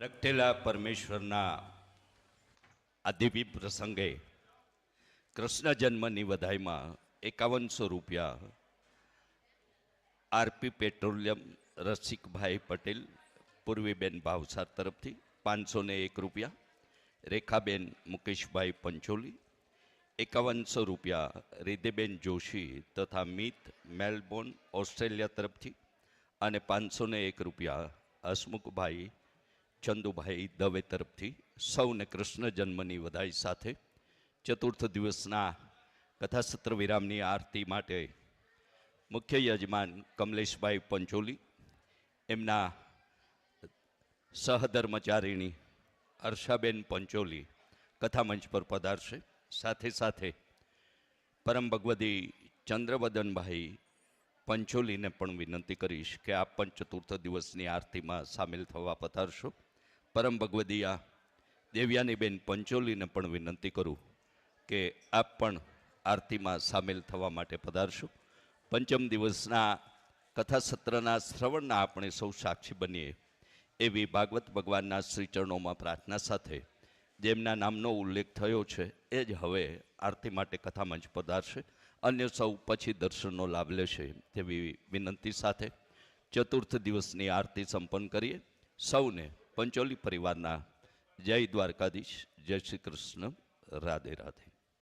પ્રગટેલા પરમેશ્વરના આ દેવી પ્રસંગે કૃષ્ણ જન્મની વધાઈમાં એકાવનસો રૂપિયા R P petroleum Rasikbhai Patel, Purviben Bhavsar તરફથી પાંચસો ને એક રૂપિયા, રેખાબેન મુકેશભાઈ પંચોલી એકાવનસો રૂપિયા રિદેબેન જોશી તથા મિત મેલબોર્ન ઓસ્ટ્રેલિયા તરફથી અને પાંચસો એક રૂપિયા હસમુખભાઈ ચંદુભાઈ દવે તરફથી સૌને કૃષ્ણ જન્મની વધાઈ સાથે ચતુર્થ દિવસના કથાસત્ર વિરામની આરતી માટે મુખ્ય યજમાન કમલેશભાઈ પંચોલી, એમના સહધર્મચારિણી અર્ષાબેન પંચોલી કથામંચ પર પધારશે. સાથે સાથે પરમ ભગવદી ચંદ્રવદનભાઈ પંચોલીને પણ વિનંતી કરીશ કે આપ પણ ચતુર્થ દિવસની આરતીમાં સામેલ થવા પધારશો. પરમ ભગવદીયા દેવ્યાનીબેન પંચોલીને પણ વિનંતી કરું કે આપ પણ આરતીમાં સામેલ થવા માટે પધારશો. પંચમ દિવસના કથા સત્રના શ્રવણના આપણે સૌ સાક્ષી બનીએ એવી ભાગવત ભગવાનના શ્રીચરણોમાં પ્રાર્થના સાથે જેમના નામનો ઉલ્લેખ થયો છે એ જ હવે આરતી માટે કથામંચ પધારશે. અન્ય સૌ પછી દર્શનનો લાભ લેશે તેવી વિનંતી સાથે ચતુર્થ દિવસની આરતી સંપન્ન કરીએ. સૌને પંચોલી પરિવારના જય દ્વારકાધીશ જય શ્રી કૃષ્ણ રાધે રાધે.